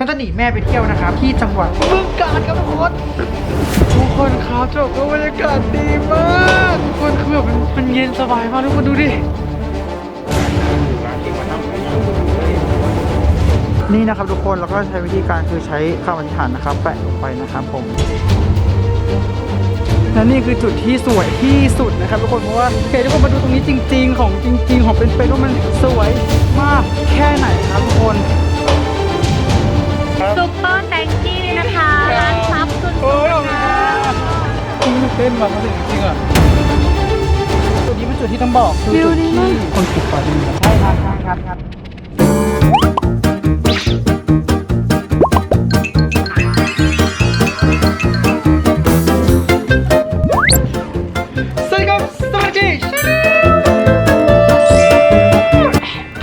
ก็จะหนีแม่ไปเที่ยวนะครับ ที่จังหวัดบึงกาฬครับทุกคนทุกคนครับจบก็บรรยากาศดีมากทุกคนคือแบบมันมันเย็นสบายมากทุกคนดูดินี่นะครับทุกคนเราก็ใช้วิธีการคือใช้คำอธิษฐานนะครับแปะลงไปนะครับผมและนี่คือจุดที่สวยที่สุดนะครับทุกคนเพราะว่าเคยทุกคนมาดูตรงนี้จริง ๆ ของจริง ๆ ของเป็นๆว่ามันสวยมากแค่ไหนครับทุกคน ซุปเปอร์แตงกี้นะคะร้านซับสุดโอ้ยๆนะคะเต้นมาถึงจริงๆอะจุดนี้เป็นจุดที่ต้องบอกคือจุดที่คนปลูกป่าดีใช่ครับใช่ครับครับครับสวัสดี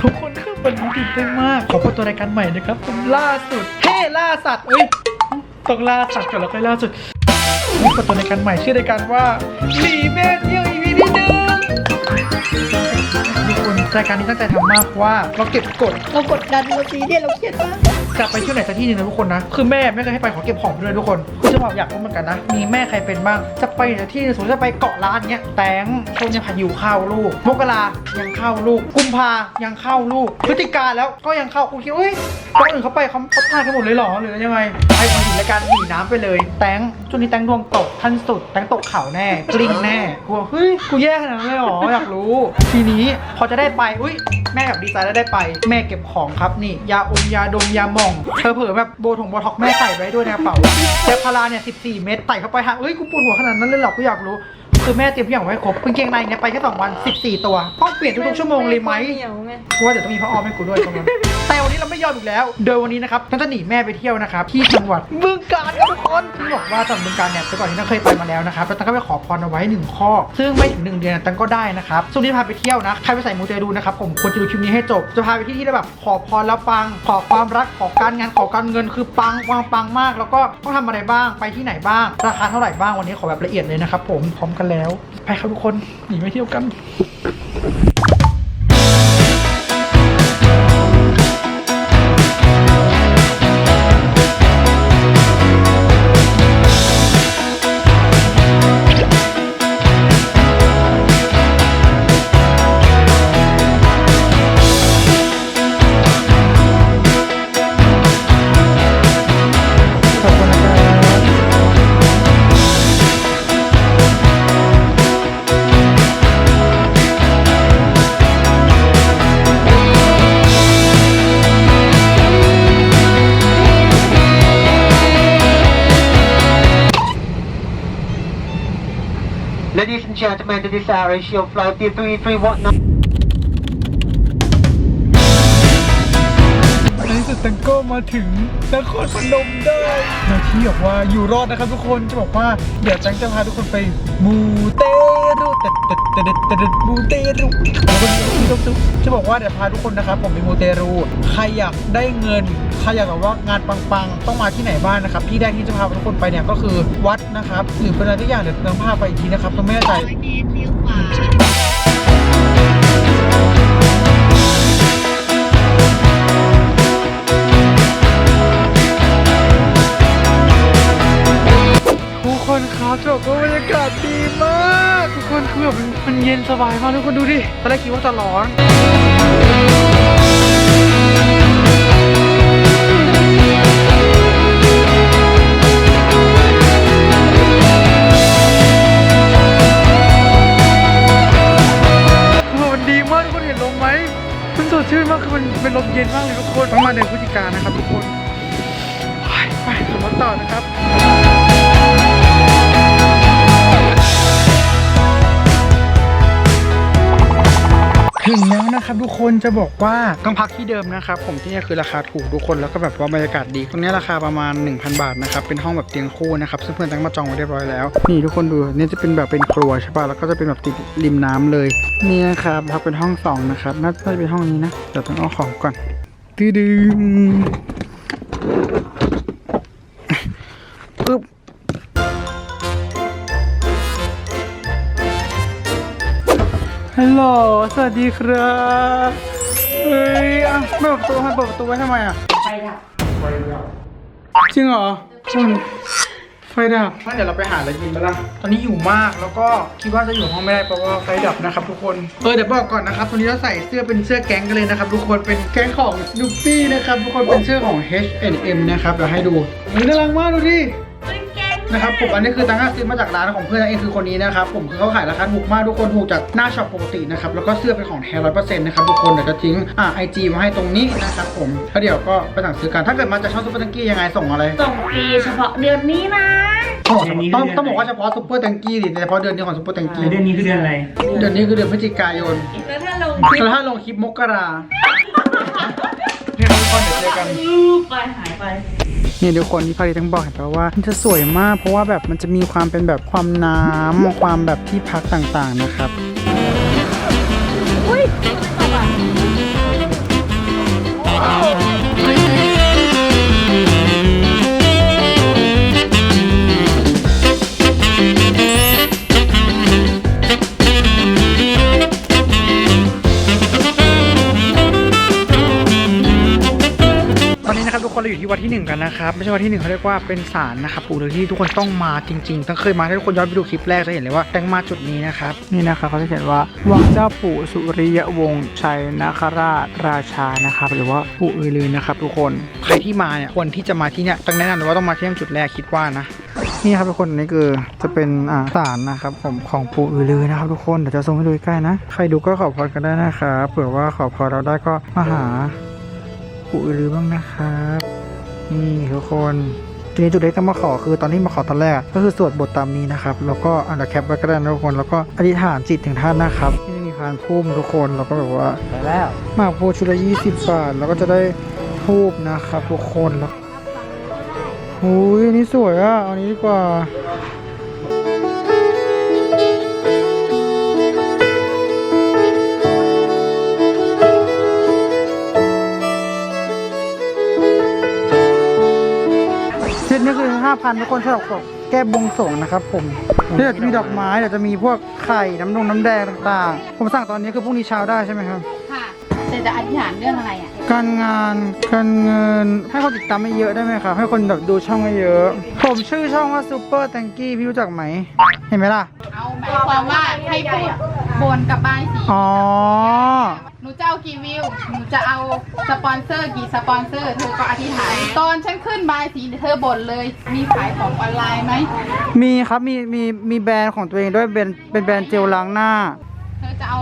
ทุกคนคือวันนี้ตื่นเต้นมากขอเปิดตัวรายการใหม่นะครับผมล่าสุดเสัตว์เอ้ยต้องล่าสัตว์ก่อนแล้วค่อยล่าสุดนี่เปิดตัวรายการใหม่ชื่อรายการว่าหนีแม่เที่ยว EP ที่หนึ่งทุกคน รายการนี้ตั้งใจทำมากเพราะว่าเราเก็บกดเรากดดันเราซีเรียสเราเครียดมากจะไปเที่ยวไหนสักที่หนึ่งนะทุกคนนะ คือแม่ไม่เคยให้ไปขอเก็บของไปด้วยทุกคนคือจะบอกอยากรู้เหมือนกันนะ มีแม่ใครเป็นบ้าง จะไปไหนที่หนึ่งสมมติจะไปเกาะล้านเงี้ย แตงช่วงเนี้ยพายุเข้าลูก มกรายังเข้าลูก กุมภายังเข้าลูก พฤศจิกาแล้วก็ยังเข้ากูคิดว่าเฮ้ยคนอื่นเขาไปเขาเขาพลาดกันหมดเลยเหรอหรือยังไงไปมาถึงรายการหนีน้ำไปเลย แตงช่วงนี้แตงดวงตกขั้นสุด แตงตกเขาแน่กลิ้งแน่กูบอกเฮ้ยกูแย่ขนาดนั้นเลยเหรออยากรู้ ทีนี้พอจะได้ไปอุ้ยแม่แบบดีใจแล้วได้ไป แม่เก็บของครับนี่ ยาอมยาดมยาหม่องเธอเผลอแบบโบถงโบท็อกแม่ใส่ไว้ด้วยในกระเป๋าแต่พาราเนี่ย14 เม็ดใส่เข้าไปฮะเอ้ยกูปวดหัวขนาดนั้นเลยเหรอกูอยากรู้ คือแม่เตรียมทุกอย่างไว้ครบกางเกงในเนี่ยไปแค่สองวัน 14 ตัวต้องเปลี่ยนทุกๆชั่วโมงเลยไหมเหนียวไงกูว่าเดี๋ยวต้องมีพ่ออ้อมให้กูด้วยตรงนั้น แต่วันนี้เราไม่ยอมอีกแล้ว โดยวันนี้นะครับเราจะหนีแม่ไปเที่ยวนะครับที่จังหวัดบึงกาฬครับทุกคนที่บอกว่าจังหวัดบึงกาฬเนี่ยแต่ก่อนนี้เราเคยไปมาแล้วนะครับแล้วตั้งก็ไปขอพรเอาไว้หนึ่งข้อ ซึ่งไม่ถึงหนึ่งเดือนตั้งก็ได้นะครับช่วงนี้พาไปเที่ยวนะใครไปใส่มูเตลูนะครับผมควรจะดูคลิปนี้ให้จบจะพาไปที่ที่แบบขอพรแล้วปังขอความรักขอการงานขอการเงินคือปังปังปังมาก แล้วก็ต้องทำอะไรบ้างไปที่ไหนบ้างราคาเท่าไหร่บ้างวันนี้ขอแบบละเอียดเลยนะครับผมพร้อมกันแล้ว ไปครับทุกคนหนีไปเที่ยวกัน Ladies and gentlemen, this is our ratio flight T331. ตังก็มาถึงนครพนมได้โดยที่บอกว่าอยู่รอดนะครับทุกคนจะบอกว่าเดี๋ยวจังจะพาทุกคนไปมูเตรุเตดเตดเตดเตดมูเตรุแล้วก็มีทุกทุกจะบอกว่าเดี๋ยวพาทุกคนนะครับ ผมไปมูเตรูใครอยากได้เงินใครอยากแบบว่างานปังๆ ต้องมาที่ไหนบ้างนะครับ ที่แรกที่จะพาทุกคนไปเนี่ยก็คือวัดนะครับหรือเป็นอะไรทุกอย่างเดี๋ยวต้องพาไปอีกทีนะครับต้องไม่ใจ คนครับจะบอกว่าบรรยากาศดีมาก ทุกคนคือแบบมันเย็นสบายมากทุกคนดูดิตอนแรกคิดว่าจะร้อนโอ้โหมันดีมากทุกคนเห็นลมไหมมันสดชื่นมากคือมันเป็นลมเย็นมากเลยทุกคนต้องมาเดือนพฤศจิกายนนะครับทุกคน ไปไปขับรถต่อนะครับ ถึงแล้วนะครับทุกคนจะบอกว่าต้องพักที่เดิมนะครับ ผมที่นี่คือราคาถูกทุกคนแล้วก็แบบว่าบรรยากาศดีตรงนี้ราคาประมาณ 1,000 บาทนะครับเป็นห้องแบบเตียงคู่นะครับซึ่งเพื่อนตั้งมาจองไว้เรียบร้อยแล้วนี่ทุกคนดูนี่จะเป็นแบบเป็นครัวใช่ป่ะแล้วก็จะเป็นแบบติดริมน้ำเลยนี่นะครับพักเป็นห้องสองนะครับน่าจะเป็นห้องนี้นะเดี๋ยวต้องเอาของก่อนตื้อดึง ลโหลสวัสดีครับเฮ้ยอะไม่เปิดประตูให้เปิดประตูไว้ทำไมอะไปค่ะจริงเหรอคุณไฟดับงั้นเดี๋ยวเราไปหาอะไรกินไปละตอนนี้หิวมากแล้วก็คิดว่าจะอยู่ห้องไม่ได้เพราะว่าไฟดับนะครับทุกคนเออเดี๋ยวบอกก่อนนะครับวันนี้เราใส่เสื้อเป็นเสื้อแก๊งกันเลยนะครับทุกคนเป็นแก๊งของลูฟี่นะครับทุกคนเป็นเสื้อของ H&M นะครับเดี๋ยวให้ดูนี่น่ารักมากดูดิ นะครับผมอันนี้คือตังค์ซื้อมาจากร้านของเพื่อนนั่นเองคือคนนี้นะครับผมคือเขาขายราคาถูกมากทุกคนถูกจากหน้าช็อปปกตินะครับแล้วก็เสื้อเป็นของแท้ร้อยเปอร์เซ็นต์นะครับทุกคนเดี๋ยวจะทิ้งอ่าไอจีมาให้ตรงนี้นะครับผมแล้วเดี๋ยวก็ไปสั่งซื้อกันถ้าเกิดมาจากช่องซุปเปอร์ตังกี้ยังไงส่งอะไรส่งฟรีเฉพาะเดือนนี้นะต้องต้องบอกว่าเฉพาะซุปเปอร์ตังกี้ดิเฉพาะเดือนนี้ของซุปเปอร์ตังกี้เดือนนี้คือเดือนอะไรเดือนนี้คือเดือนพฤศจิกายนแล้วถ้าลงแล้วถ้าลงคลิปมกราเนี่ยทุกคนเดี๋ยวเจอกันไปหายไป นี่ยทุกคนที่พาริทั้งบอกเห็นปะว่า มันจะสวยมาก เพราะว่าแบบมันจะมีความเป็นแบบความน้ำความแบบที่พักต่างๆนะครับอุ้ย กครับทุกคนเราอยู่ที่วัดที่หนึ่งกันนะครับไม่ใช่วัดที่หนึ่งเขาเรียกว่าเป็นศาลนะครับปู่ฤาษีที่ทุกคนต้องมาจริงๆต้องเคยมาถ้าทุกคนย้อนไปดูคลิปแรกจะเห็นเลยว่าแต่งมาจุดนี้นะครับนี่นะครับเขาจะเขียนว่าวังเจ้าปู่สุริยวงศ์ชัยนคราชราชานะครับหรือว่าปู่อือลือนะครับทุกคนใครที่มาเนี่ยควรที่จะมาที่เนี่ยต้องแนะนำเลยว่าต้องมาที่จุดแรกคิดว่านะนี่ครับทุกคนนี่คือจะเป็นอ่าศาลนะครับผมของปู่อือลือนะครับทุกคนเดี๋ยวจะส่งให้ดูใกล้นะ ใครดูก็ขอพรกันได้นะครับเผื่อว่าขอพรเราได้ก็มาหา ปู่อือรือบ้างนะครับนี่ทุกคนทีนี้จุดเล็กต้องมาขอคือตอนที่มาขอตอนแรก ก็คือสวดบทตามนี้นะครับ แล้วก็อันดับแคปไว้ก็ได้นะทุกคน แล้วก็อธิษฐานจิตถึงท่านนะครับที่มีพานพุ่มทุกคนแล้วก็แบบว่าไปแล้วหมากโพชุดละยี่สิบบาทแล้วก็จะได้ทูบนะครับทุกคนแล้วอุ้ยอันนี้สวยอะเอาอันนี้ดีกว่า เซตนี้คือ 5,000ทุกคนสำหรับแบบแก้บวงสรวงนะครับผมเดี๋ยวจะมีดอกไม้เดี๋ยวจะมีพวกไข่น้ำนงน้ำแดงต่างๆ ผมสั่งตอนนี้คือพรุ่งนี้เช้าได้ใช่ไหมครับ ค่ะแต่จะอธิษฐานเรื่องอะไรอะ การงานการเงินให้คนติดตามไม่เยอะได้ไหมครับให้คนแบบดูช่องไม่เยอะ ผมชื่อช่องว่าซูเปอร์แตงกี้พี่รู้จักไหม เห็นไหมล่ะ เอาหมายความว่าให้พูดบนกับบายสีอ๋อ หนูจะเอากี่วิว หนูจะเอาสปอนเซอร์กี่สปอนเซอร์ เธอก็อธิษฐาน ตอนฉันขึ้นบายสีเธอบ่นเลย มีขายของออนไลน์ไหม มีครับมีมีมีแบรนด์ของตัวเองด้วยเป็นเป็นแบรนด์เจลล้างหน้า เธอจะเอา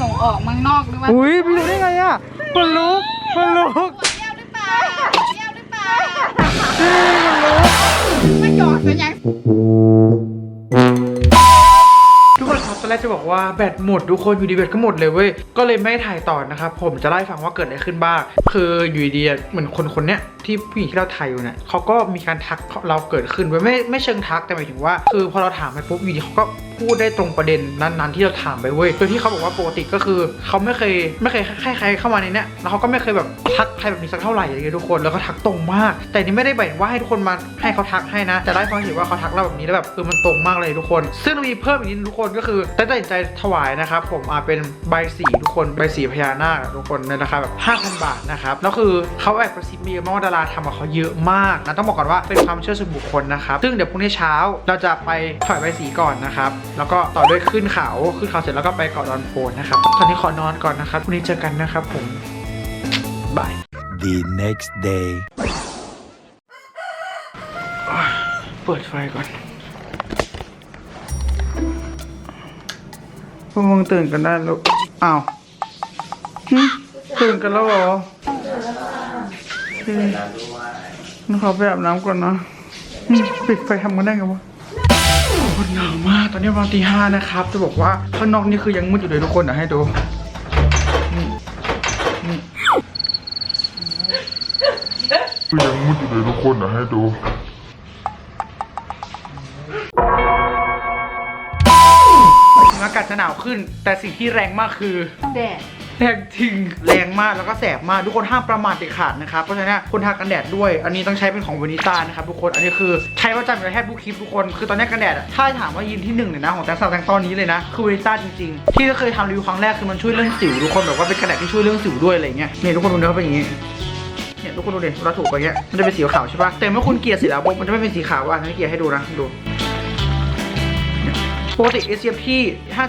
ส่งออกเมืองนอกหรือว่าอุ้ยพี่รู้ได้ไงอะคนลุกคนลุกเที่ยวหรือเปล่าเที่ยวหรือเปล่าไม่หยอกจะยังทุกคนครับตอน แรกจะบอกว่าแบตหมดทุกคนอยู่ดีแบตก็หมดเลยเว้ย ก็เลยไม่ถ่ายต่อนะครับผมจะเล่าให้ฟังว่าเกิดอะไรขึ้นบ้าง คืออยู่ดีเหมือนคนคนเนี้ยที่ผู้หญิงที่เราถ่ายอยู่เนี่ยเขาก็มีการทักเราเกิดขึ้นเว้ไม่ไม่เชิงทักแต่หมายถึงว่า คือพอเราถามไปปุ๊บอยู่ดีเขาก็พูดได้ตรงประเด็นนั้นๆที่เราถามไปเว้ยโดยที่เขาบอกว่าปกติก็คือเขาไม่เคยไม่เคยให้ใครเข้ามาในเนี้ยแล้วเขาก็ไม่เคยแบบทักใครแบบนี้สักเท่าไหร่อย่างเงี้ยทุกคนแล้วก็ทักตรงมาก แต่นี่ไม่ได้หมายถึงว่าให้ทุกคนมาให้เขาทักให้นะ แต่ได้ฟังเห็นว่าเขาทักเราแบบนี้แล้วแบบเออมันตรงมากเลยทุกคน ซึ่งเรามีเพิ่มอีกนิดทุกคนก็คือตัดสินใจถวายนะครับผมอ่าเป็นใบสีทุกคนใบสีพญานาคอะทุกคนในราคาแบบ5,000 บาทนะครับแล้วคือเขาแอบกระซิบมาเยอะมากว่าดาราทำกับเขาเยอะมากนะต้องบอกก่อนว่าเป็นความเชื่อส่วนบุคคลนะครับซึ่งเดี๋ยวพรุ่งนี้เช้าเราจะไปถวายใบสีก่อนนะครับแล้วก็ต่อด้วยขึ้นเขาขึ้นเขาเสร็จแล้วก็ไปเกาะดอนโพนนะครับตอนนี้ขอนอนก่อนนะครับพรุ่งนี้เจอกันนะครับผมบาย The next day. เปิดไฟก่อน พวกมึงตื่นกันได้แล้วอ้าวหึตื่นกันแล้วเหรอเฮ้ยงั้นขอไปอาบน้ำก่อนนะหึปิดไฟทำกันได้ไงวะโอ้โหนาวมากตอนนี้ประมาณตีห้านะครับ จะบอกว่าข้างนอกนี่คือยังมืดอยู่เลยทุกคนเดี๋ยวให้ดู นี่ นี่ยังมุดอยู่เลยทุกคนนะให้ดูากาศจะหนาวขึ้น แต่สิ่งที่แรงมากคือ แดด แรงจริงแรงมากแล้วก็แสบมากทุกคนห้ามประมาทเด็ดขาดนะครับเพราะฉะนั้นคนทากันแดดด้วย อันนี้ต้องใช้เป็นของวานิต้านะครับทุกคนอันนี้คือใช้ประจำอยู่ในแทบทุกคลิปทุกคนคือตอนนี้กันแดดอะถ้าถามว่ายืนที่หนึ่งเลยนะของแตงสาวแตงตอนนี้เลยนะคือวานิต้าจริงๆ ที่เคยทำรีวิวครั้งแรกคือมันช่วยเรื่องสิวทุกคนแบบว่าเป็นกันแดดที่ช่วยเรื่องสิวด้วยอะไรเงี้ยเนี่ยทุกคนดูเนื้อเป็นอย่างงี้เนี่ยเนี่ยทุกคนดูดิเวลาถูกไปเงี้ยมันจะเป็นสีขาวใช่ปะแต่เมื่อคุณเกลี่ยเสร็จแล้วปุ๊บมันจะไม่เป็นสีขาวว่ะให้เกลี่ยให้ดูนะดูเนี่ย ปกติ SCF ที่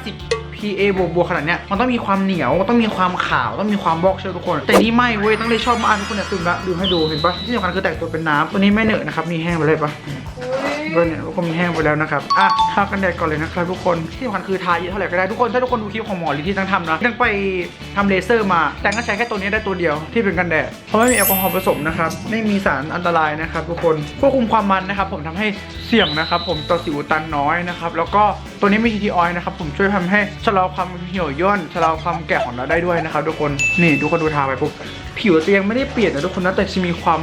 50 PA บวกบวกขนาดเนี้ยมันต้องมีความเหนียวต้องมีความขาวต้องมีความบอกเชื่อทุกคน แต่นี่ไม่เว้ยต้องเลยชอบมากทุกคนเนี่ยซึมละดูให้ดูเห็นปะที่สำคัญคือแตกตัวเป็นน้ำตัวนี้ไม่เหนอะนะครับมีแห้งไปเลยปะ ก็เนี่ยก็มีแห้งไปแล้วนะครับอะทากันแดดก่อนเลยนะครับทุกคนที่สำคัญคือทาเยอะเท่าไหร่ก็ได้ทุกคนถ้าทุกคนดูคลิปของหมอหรือที่ตั้งทำนะตั้งไปทำเลเซอร์มา แต่ก็ใช้แค่ตัวนี้ได้ตัวเดียวที่เป็นกันแดดเพราะไม่มีแอลกอฮอล์ผสมนะครับไม่มีสารอันตรายนะครับทุกคนควบคุมความมันนะครับผมทำให้เสี่ยงนะครับผมต่อสิวตันน้อยนะครับแล้วก็ตัวนี้มีทีทีออยนะครับผมช่วยทำให้ชะลอความเหี่ยวย่นชะลอความแก่ของเราได้ด้วยนะครับทุกคนนี่ทุกคนดูทาไปปุ๊บ ผิวจะยังไม่ได้เปลี่ยนนะทุกคนนะแต่จะมีความ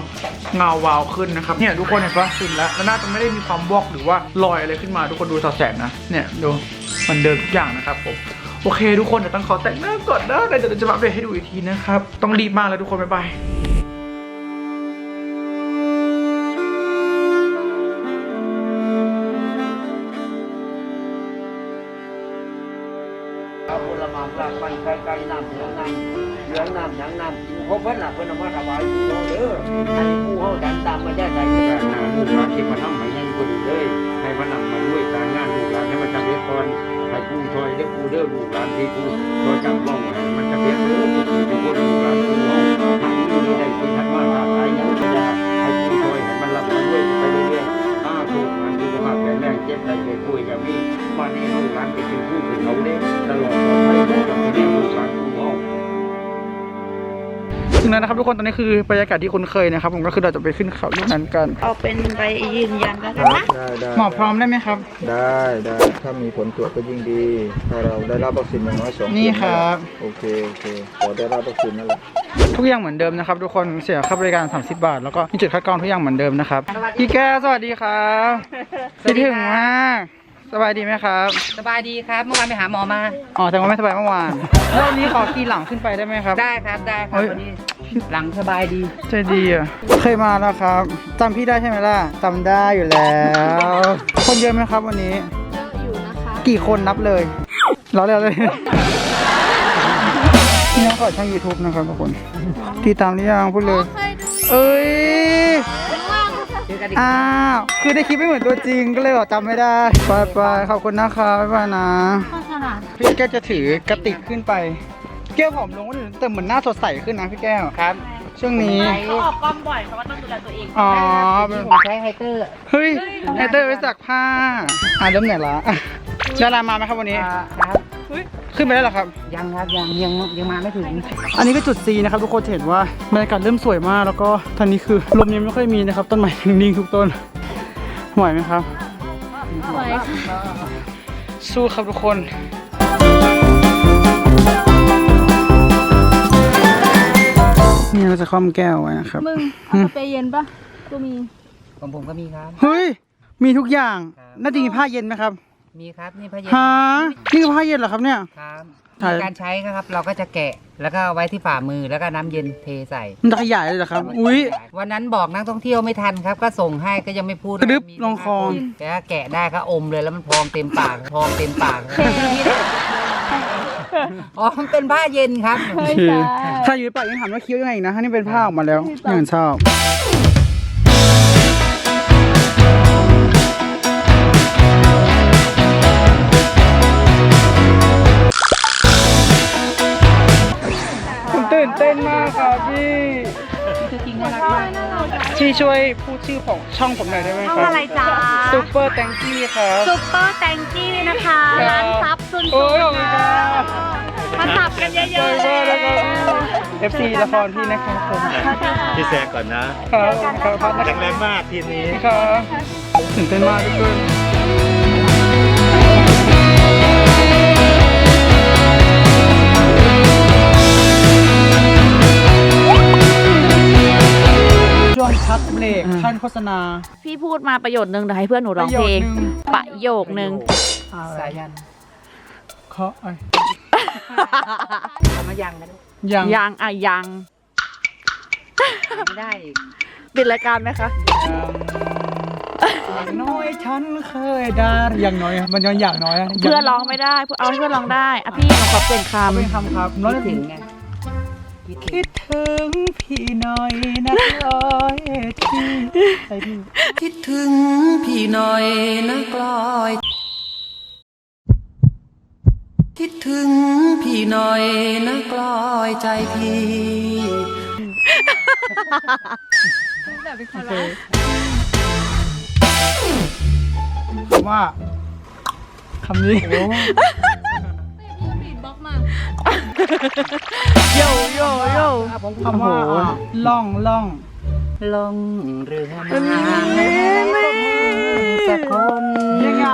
เงาวาวขึ้นนะครับเนี่ยทุกคนเห็นปะซึมแล้วแล้วน่าจะไม่ได้มีความวอกหรือว่ารอยอะไรขึ้นมาทุกคนดูสอดแสบนะเนี่ยดูมันเดิมทุกอย่างนะครับผมโอเค ทุกคนเดี๋ยวต้องขอแต่งหน้าก่อนนะเดี๋ยวจะมาอัปเดตให้ดูอีกทีนะครับต้องรีบมากเลยทุกคนบ๊ายบาย แล้วนะครับทุกคนตอนนี้คือบรรยากาศที่คุ้นเคยนะครับ ผมก็คือเราจะไปขึ้นเขาลูกนั้นกันเอาเป็นใบยืนยันแล้วกันนะได้ได้หมอพร้อมได้ไหมครับ ได้ได้ถ้ามีผลตรวจก็ยิ่งดี ถ้าเราได้รับวัคซีนอย่างน้อยสองนี่เข็มครับ โอเคโอเคขอได้รับวัคซีนนั่นแหละทุกอย่างเหมือนเดิมนะครับ ทุกคนเสียค่าบริการ 30 บาท แล้วก็มีจุดคัดกรองทุกอย่างเหมือนเดิมนะครับพี่แก้วสวัสดีครับคิดถึงมากสบายดีไหมครับ สบายดีครับ เมื่อวานไปหาหมอมา อ๋อแต่ว่าไม่สบายเมื่อวานแล้ววันนี้ขอขี่หลังขึ้นไปได้ไหมครับ ได้ครับ ได้ครัเฮ้บยวันนี้ หลังสบายดี ใจดีอะเคยมาแล้วครับจำพี่ได้ใช่ไหมล่ะจำได้อยู่แล้ว คนเยอะไหมครับวันนี้ เยอะอยู่นะคะกี่คนนับเลยเราเลยเลยพี่น้องขอช่อง YouTube นะครับทุกคนติดตามหรือยังพูดเลย เคยดูเอ้ยเจอกันอีกอ้าวคือได้คลิปไม่เหมือนตัวจริงก็เลยบอกจำไม่ได้ไปไปขอบคุณนะครับบ๊ายบายนะพี่แก้วจะถือกระติกขึ้นไป แก้วผอมลงแต่เหมือนหน้าสดใสขึ้นนะพี่แก้ว ครับ ช่วงนี้ เขาออกกล้องบ่อยเพราะว่าต้องดูแลตัวเองอ๋อที่ผมใช้ไฮเตอร์เฮ้ยไอเตอร์ไปสักผ้า อะเริ่มไหนละอะดารามาไหมครับวันนี้อ่าครับ ขึ้นไปแล้วเหรอครับ ยังครับยังยังยังมาไม่ถึง อันนี้ก็จุด C นะครับทุกคนจะเห็นว่าบรรยากาศเริ่มสวยมากแล้วก็ทางนี้คือลมยังไม่ค่อยมีนะครับ ต้นไม้นิ่งๆทุกต้นไหวไหมครับ สวยค่ะสู้ครับทุกคน จะคว่ำแก้วไว้นะครับ มึงเอาสเปรย์เย็นปะก็มี ของผมก็มีครับ เฮ้ย มีทุกอย่าง ครับ น่าจะมีผ้าเย็นไหมครับมีครับนี่พระเยซูฮะนี่คือผ้าเย็นเหรอครับเนี่ย ครับถ่าย มีการใช้ครับ เราก็จะแกะแล้วก็เอาไว้ที่ฝ่ามือแล้วก็น้ำเย็นเทใส่มันจะขยายเลยเหรอครับ อุ้ย วันนั้นบอกนักท่องเที่ยวไม่ทันครับ ก็ส่งให้ก็ยังไม่พูดกระดึบมีลงคอ แกก็แกะได้ก็อมเลยแล้วมันพองเต็มปากพองเต็มปาก อ๋อมันเป็นผ้าเย็นครับโอเคใครอยู่ในปากยังถามว่าเคี้ยวยังไงอีกนะถ้านี่เป็นผ้าออกมาแล้วอย่างชอบ ผมตื่นเต้นมากครับพี่ คือจริงน่ารักมากพี่ช่วยพูดชื่อของช่องผมหน่อยได้ไหมครับอะไรจ้าซูเปอร์แตงกี้ครับซุปเปอร์แตงกี้นะคะครับร้านซับซุนโอ้ยขอบคุณครับมาสับกันเยเจอะอๆก็แล้วก็ FC ละครพี่นะครับผมพี่แซกก่อนนะครับครับพัดนะคแข็รับงแรงมากทีมนี้ครับตื่นเต้นมากทุกคน ช่วงพักเบรกท่านโฆษณา พี่พูดมาประโยชน์หนึ่งเดี๋ยวให้เพื่อนหนูร้องเพลง ประโยคนึงสายันเคาะไอ้เอามายังนะยังยังอะยังไม่ได้อีกปิดรายการไหมคะอย่างน้อยฉันเคยได้อย่างน้อยมันยังอยากน้อยะเพื่อนร้องไม่ได้เพื่อนเอาให้เพื่อนร้องได้อะพี่หนูขอเปลี่ยนคเป็นคำครับน้อยคิดถึงไง คิดถึงพี่หน่อยนะร้อยที่ใส่พี่คิดถึงพี่หน่อยนะกลอย คิดถึงพี่หน่อยนะกลอยใจพี่คำว่าคำนี้ โยโยโยคำว่าอะล่องล่องลงเรือมาสักคนยังไง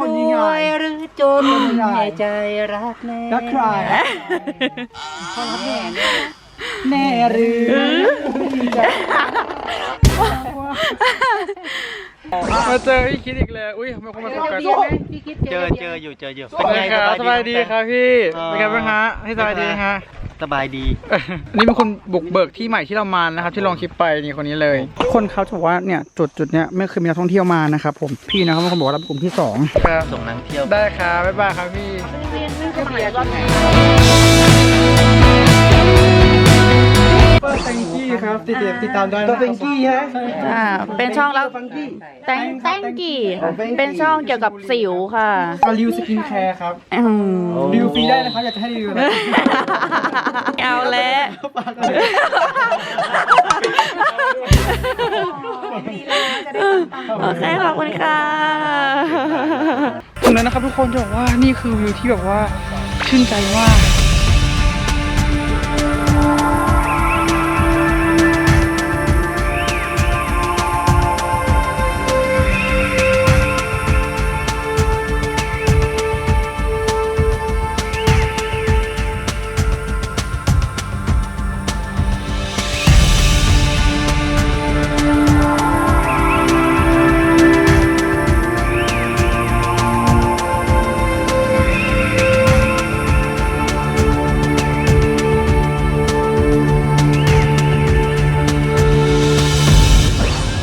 คนยังไงรวยหรือจนยังไงให้ใจรักแน่รักใครเขารักแน่แน่แน่หรือ มาเจอพี่คิดอีกเลยอุ้ยทำไมคนมาโฟกัสเจอเจออยู่เจออยู่สวัสดีครับสบายดีครับพี่อ๋อเป็นไงบ้างฮะพี่สบายดีฮะสบายดี นี่เป็นคนบุกเบิกที่ใหม่ที่เรามานะครับ ที่ลองคลิปไปนี่คนนี้เลย คนเขาจะบอกว่าเนี่ยจุดจุดเนี้ยไม่เคยมีนักท่องเที่ยวมานะครับผมพี่นะครับเป็นคนบอกว่าเราเป็นกลุ่มที่สองครับส่งนักเที่ยวได้ครับบ๊ายบายครับพี่ เปิดแตงกี้ครับติดติดตามได้ตัวแตงกี้ฮะอ่าเป็นช่องแล้วแตงแตงกี่เป็นช่องเกี่ยวกับสิวค่ะก็ริวสกินแคร์ครับอืมริวฟรีได้นะครับอยากจะให้รีวิวนะเอาแล้วโอเคขอบคุณค่ะตรงนั้นนะครับทุกคนจะบอกว่านี่คือวิวที่แบบว่าชื่นใจมาก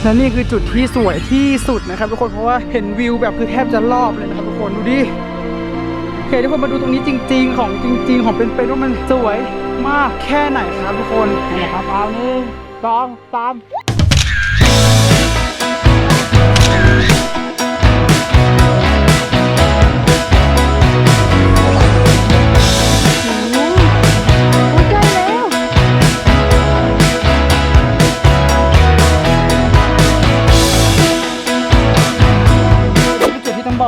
และนี่คือจุดที่สวยที่สุดนะครับทุกคนเพราะว่าเห็นวิวแบบคือแทบจะรอบเลยนะครับทุกคนดูดิโอเคทุกคนมาดูตรงนี้จริง ๆ ของจริง ๆ ของเป็นๆว่ามันสวยมากแค่ไหนครับทุกคนนี่นะครับเอาหนึ่งสองสาม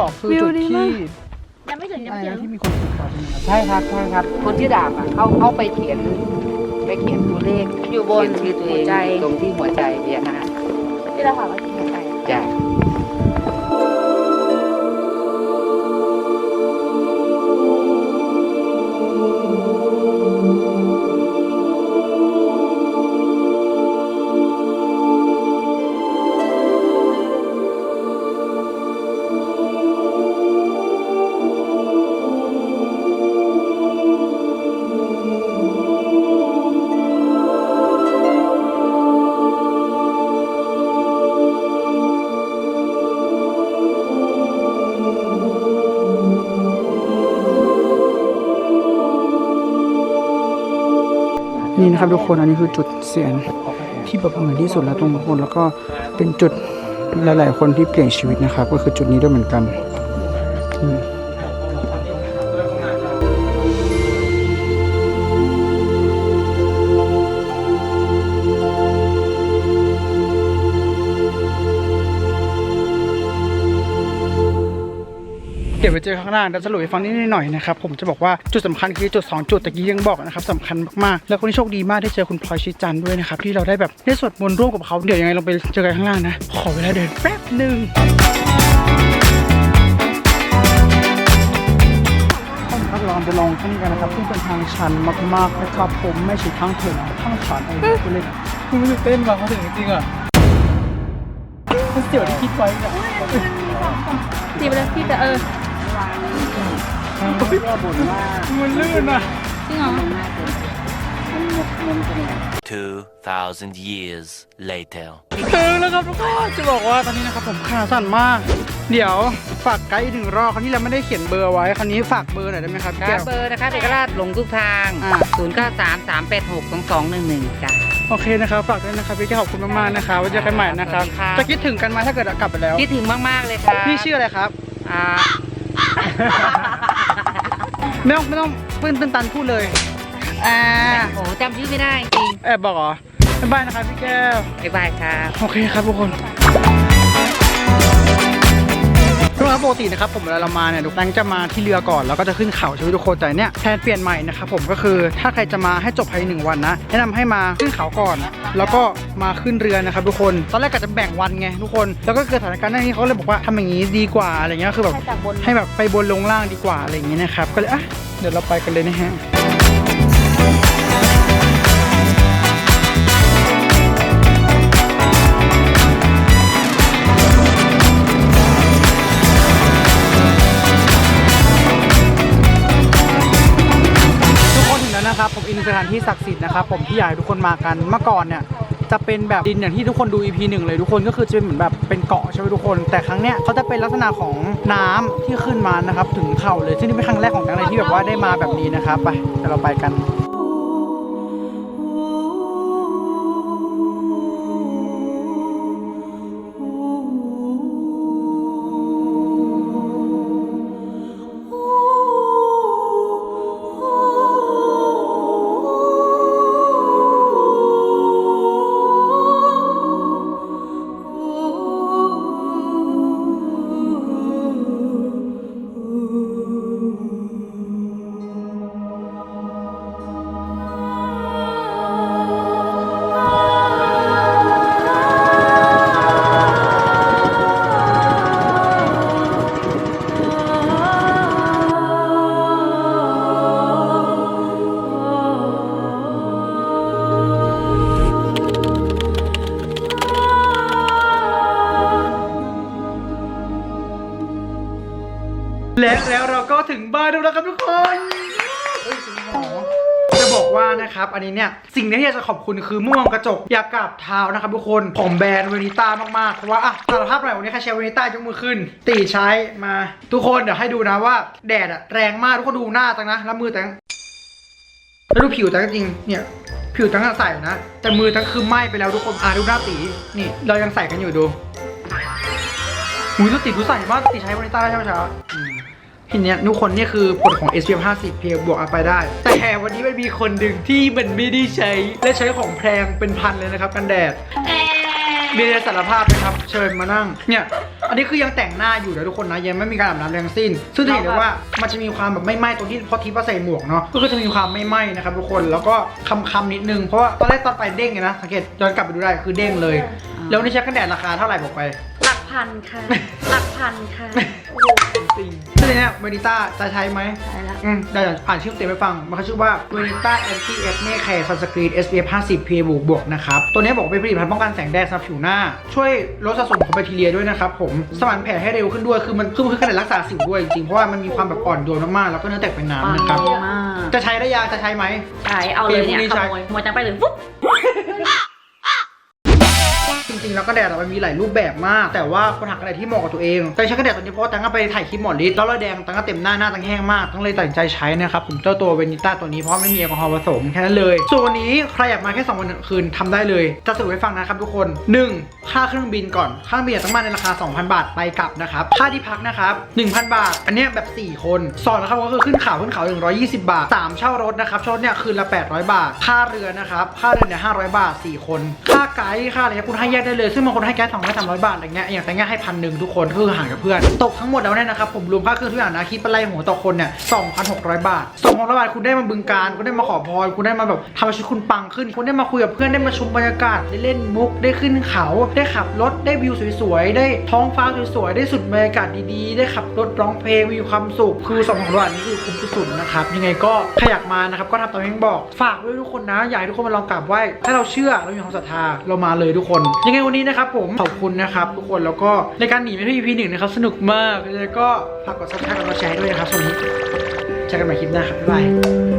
องบอกคือจุดที่ยังไม่ถึงยังอะไรไม่ถึนะงที่มีคนถูกกว่าใช่ไหมครับใช่ครับใช่ครับคนที่อดาบอะเขาเขาไปเขียนไปเขียนตัวเลขอยู่บนเขียนชื่อตัวเองหัวใจตรงที่หัวใจพญานาคที่เราถามว่าที่หัวใจ จ้ะ นี่นะครับทุกคนอันนี้คือจุดเสียงที่แบบเหมือนที่สุดแล้วตรงทุกคนแล้วก็เป็นจุดหลาย ๆ คนที่เปลี่ยนชีวิตนะครับ ก็คือจุดนี้ด้วยเหมือนกันอืม เดี๋ยวไปเจอข้างล่างแล้วสรุปให้ฟังนิดหน่อยนะครับผมจะบอกว่าจุดสำคัญคือจุด 2 จุดตะกี้ยังบอกนะครับสำคัญมากๆ แล้วคนที่โชคดีมากได้เจอคุณพลอยชิดจันทร์ด้วยนะครับที่เราได้แบบได้สวดมนต์ร่วมกับเขาเดี๋ยวยังไงเราไปเจอกันข้างล่างนะ ขอเวลาเดินแป๊บหนึ่งครับเราจะลองข้างนี้กันนะครับซึ่งเป็นทางชันมากๆนะครับผมไม่ใช่ทางเถื่อนทางชันเองคุณเล่นคุณรู้สึกเต้นมาเขาถึงจริงอะมันเสียวที่คิดไว้อะจีบเลยพี่แต่เออ มันลื่นอะจริงเหรอ2,000 years later. ถึงแล้วครับทุกคนจะบอกว่าตอนนี้นะครับผมขาสั่นมาก เดี๋ยวฝากไกด์อีกหนึ่งรอบครั้งที่เราไม่ได้เขียนเบอร์ไว้ครั้นี้ฝากเบอร์หน่อยได้ไหมครับพี่คแก้บว เบอร์นะครับเอกราชหลงทุกทาง อ่า 0 9 3 3 8 6 2 2 1 1จ้ะ โอเคนะครับฝากด้วยนะครับพี่แก้วขอบคุณมากๆนะครับไว้เจอกันใหม่นะครับสวัสดีครับ จะคิดถึงกันไหมาถ้าเกิดกลับไปแล้วคิดถึงมาก ๆ เลยครับพี่ชื่ออะไรครับ อ่า ไม่ต้องไม่ต้องปื้นตื้นตันพูดเลยอ่าโอ้จำชื่อไม่ได้จริงแอบบอกเหรอบ๊ายบายนะครับพี่แก้ว บ๊ายบายครับ โอเคครับทุกคน กคนครับปกตินะครับผมเวลาเรามาเนี่ยทุกครั้งจะมาที่เรือก่อนแล้วก็จะขึ้นเขาใช่ไหมทุกคนแต่เนี่ยแทนเปลี่ยนใหม่นะครับผมก็คือถ้าใครจะมาให้จบภายในหนึ่งวันนะแนะนำให้มาขึ้นเขาก่อน แล้วก็มาขึ้นเรือนะครับทุกคนตอนแรกก็จะแบ่งวันไงทุกคนแล้วก็เกิดสถานการณ์นั้นนี้เขาเลยบอกว่าทำอย่างนี้ดีกว่าอะไรเงี้ยคือแบบให้จากบนให้แบบไปบนลงล่างดีกว่าอะไรอย่างเงี้ยนะครับก็เลยอะเดี๋ยวเราไปกันเลยนะฮะ นะครับผมอินสถานที่ศักดิ์สิทธิ์นะครับผมที่อยากให้ทุกคนมากันเมื่อก่อนเนี่ยจะเป็นแบบดินอย่างที่ทุกคนดู EP หนึ่งเลยทุกคนก็คือจะเป็นเหมือนแบบเป็นเกาะใช่ไหมทุกคน แต่ครั้งเนี้ยเขาจะเป็นลักษณะของน้ำที่ขึ้นมานะครับถึงเข่าเลยซึ่งนี่เป็นครั้งแรกของทั้งเลยที่แบบว่าได้มาแบบนี้นะครับไปเดี๋ยวเราไปกัน นะครับ อันนี้เนี่ยสิ่งที่อยากจะขอบคุณคือม่วงกระจกอยากราบเท้านะครับทุกคนของแบรนด์เวนิต้ามากๆเพราะว่าอะสารภาพหน่อยวันนี้ใครใช้เวนิต้ายกมือขึ้น ตีใช้มาทุกคนเดี๋ยวให้ดูนะว่าแดดอะแรงมากทุกคนดูหน้าตังนะแล้วมือตังแล้วดูผิวตังจริงเนี่ยผิวตังใส่นะ แต่มือตังคือไหม้ไปแล้วทุกคนอะดูหน้าตีนี่เรายังใส่กันอยู่ดูอุ้ยตัวติดดูใส่มากติใช้บริต้าใช่ไหมเช้าอืม ทีเนี้ยทุกคนเนี่ยคือผลของ SPF 50 p บวกเอาไปได้ แต่วันนี้มันมีคนหนึ่งที่มันไม่ได้ใช้ และใช้ของแพงเป็นพันเลยนะครับกันแดดมีอะไรสารภาพนะครับ เชิญมานั่ง เนี่ย อันนี้คือยังแต่งหน้าอยู่นะทุกคนนะยังไม่มีการอาบน้ำแรงสิ้น ซึ่งจะเห็นได้ว่ามันจะมีความแบบไม่ไหม้ตรงที่พอทิปว่าใส่หมวกเนาะ ก็คือจะมีความไม่ไหม้นะครับทุกคน แล้วก็คำคำๆนิดนึง เพราะว่าตอนแรกตอนไปเด้งไงนะ สังเกตย้อนกลับไปดูได้คือเด้งเลย แล้ววันนี่ใช้กันแดดราคาเท่าไหร่บอกไป หลักพันค่ะ หลักพันค่ะ โอ้โหจริงซึ่งอันเนี่ยเวนิต้าจะใช้ไหมใช่แล้วอืมเดี๋ยวอ่านชื่อเต็มไปฟัง มันเขาชื่อว่า Venita Anti Acne Care Sunscreen SPF 50 PA บวกบวกนะครับ ตัวนี้บอกว่าเป็นผลิตภัณฑ์ป้องกันแสงแดดสำหรับผิวหน้า ช่วยลดสะสมของแบคทีเรียด้วยนะครับผม สมานแผลให้เร็วขึ้นด้วย คือมันคือมันคือขนาดรักษาสิวด้วยจริงๆ เพราะว่ามันมีความแบบอ่อนโยนมากๆ แล้วก็เนื้อแตกเป็นน้ำนะครับ ปังมากจะใช้ได้ยังจะใช้ไหม ใช่เอาเลยเนี่ยเกมพวกนี้ขใช้โมยขโมยจังไปเลยปุ๊บจ ริงๆแล้วกันแดดมันมีหลายรูปแบบมาก แต่ว่าคนหากันแดดที่เหมาะกับตัวเองแต่ใช้กันแดดตัวนี้เพราะตังก็ไปถ่ายคลิปหมอลิสแล้วรอยแดงตังก็เต็มหน้าหน้าตังแห้งมากต้องเลยตัดสินใจใช้นะครับผมเจ้าตัวเวนิต้าตัวนี้เพราะไม่มีแอลกอฮอล์ผสมแค่นั้นเลยส่วนวันนี้ใครอยากมาแค่2วันหนึ่งคืนทำได้เลย จะสรุปให้ฟังนะครับทุกคน 1. ค่าเครื่องบินก่อนค่าเครื่องบินต้องมาในราคา 2,000 บาทไปกลับนะครับค่าที่พักนะครับ1,000 บาท อันเนี้ยแบบ 4 คนสอนนะครับก็คือขึ้นเขาขึ้นเขา 120 บาท 3 เช่ารถนะครับเช่ารถเนี่ยคืนละ 800 บาท ค่าเรือนะครับค่าเรือเนี่ย500 บาท 4 คน ค่าไกด์ค่าอะไรคุณให้แยกได้เลย ซึ่งบางคนให้แก๊ส200 300บาทอะไรเงี้ยอย่างแต่เงี้ยให้พันหนึ่งทุกคนคือหารกับเพื่อนตกทั้งหมดแล้วเนี่ยนะครับผมรวมค่าเครื่องทุกอย่างนะคิดเป็นไรหัวต่อคนเนี่ย2,600บาท2,600บาทคุณได้มาบึงการคุณได้มาขอพรคุณได้มาแบบทำให้ชีวิตคุณปังขึ้น คุณได้มาคุยกับเพื่อนได้มาชมบรรยากาศได้เล่นมุกได้ขึ้นเขาได้ขับรถได้วิวสวยๆได้ท้องฟ้าสวยๆได้สุดบรรยากาศดีๆ ได้ขับรถร้องเพลงมีความสุขคือ2,600บาทนี้คือคุ้มสุดๆนะครับยังไงก็ใครอยากมานะครับก็ทำตามที่บอกฝากด้วยทุกคนนะอยากให้ทุกคนมาลองกราบไหว้ถ้าเราเชื่อเรามีความศรัทธาเรามาเลยทุกคนยังไงวันนี้นะครับผมขอบคุณนะครับทุกคนแล้วก็ในการหนีไปที่ EP หนึ่งนะครับสนุกมากแล้วก็ฝากกดซับสไครต์กดแชร์ด้วยนะครับสวัสดีเจอกันใหม่คลิปหน้าครับบ๊ายบาย